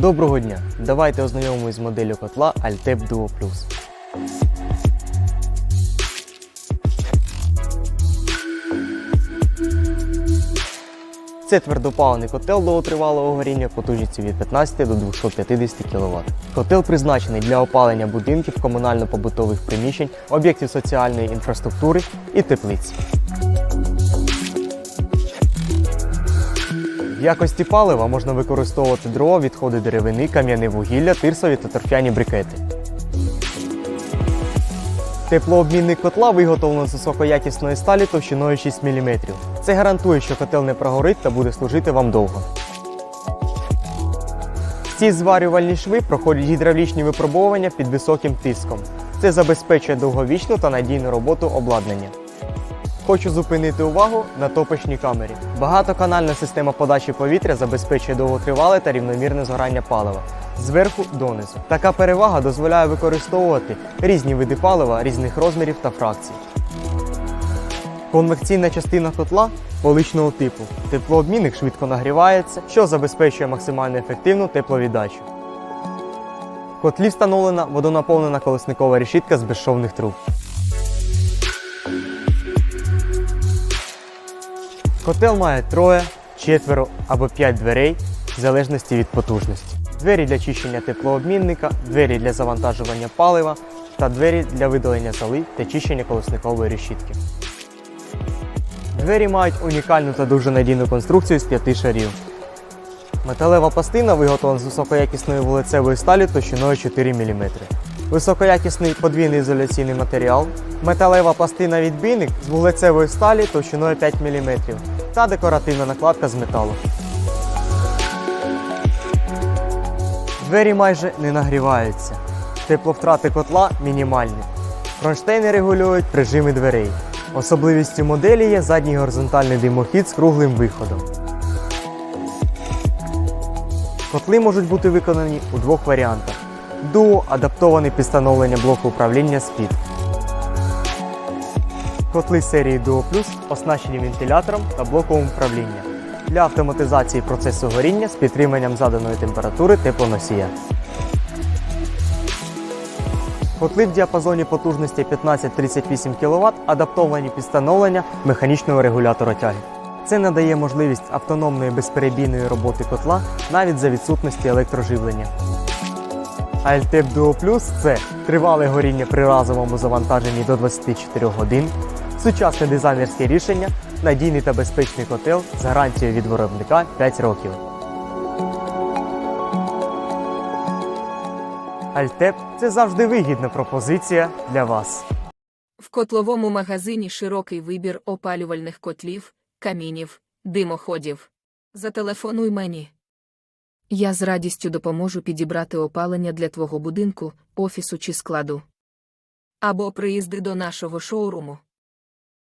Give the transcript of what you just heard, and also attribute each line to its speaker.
Speaker 1: Доброго дня! Давайте ознайомимось з моделлю котла Altep Duo Plus. Це твердопаливний котел довготривалого горіння потужністю від 15 до 250 кВт. Котел призначений для опалення будинків, комунально-побутових приміщень, об'єктів соціальної інфраструктури і теплиць. В якості палива можна використовувати дрова, відходи деревини, кам'яне вугілля, тирсові та торфяні брикети. Теплообмінник котла виготовлено з високоякісної сталі товщиною 6 мм. Це гарантує, що котел не прогорить та буде служити вам довго. Ці зварювальні шви проходять гідравлічні випробовування під високим тиском. Це забезпечує довговічну та надійну роботу обладнання. Хочу зупинити увагу на топочній камері. Багатоканальна система подачі повітря забезпечує довготривале та рівномірне згорання палива зверху донизу. Така перевага дозволяє використовувати різні види палива різних розмірів та фракцій. Конвекційна частина котла поличного типу. Теплообмінник швидко нагрівається, що забезпечує максимально ефективну тепловіддачу. В котлі встановлена водонаповнена колесникова решітка з безшовних труб. Котел має троє, четверо або п'ять дверей в залежності від потужності. Двері для чищення теплообмінника, двері для завантажування палива та двері для видалення золи та чищення колесникової решітки. Двері мають унікальну та дуже надійну конструкцію з п'яти шарів. Металева пластина виготовлена з високоякісної вулицевої сталі товщиною 4 мм. Високоякісний подвійний ізоляційний матеріал, металева пластина відбійник з вуглецевої сталі товщиною 5 мм та декоративна накладка з металу. Двері майже не нагріваються. Тепловтрати котла мінімальні. Кронштейни регулюють прижими дверей. Особливістю моделі є задній горизонтальний димохід з круглим виходом. Котли можуть бути виконані у двох варіантах. Дуо адаптований під встановлення блоку управління СПІД. Котли серії Duo Plus оснащені вентилятором та блоком управління для автоматизації процесу горіння з підтриманням заданої температури теплоносія. Котли в діапазоні потужності 15-38 кВт адаптовані під встановлення механічного регулятора тяги. Це надає можливість автономної безперебійної роботи котла навіть за відсутності електроживлення. Altep Duo Plus – це тривале горіння при разовому завантаженні до 24 годин, сучасне дизайнерське рішення, надійний та безпечний котел з гарантією від виробника 5 років. Альтеп це завжди вигідна пропозиція для вас.
Speaker 2: В котловому магазині широкий вибір опалювальних котлів, камінів, димоходів. Зателефонуй мені. Я з радістю допоможу підібрати опалення для твого будинку, офісу чи складу. Або приїзди до нашого шоуруму.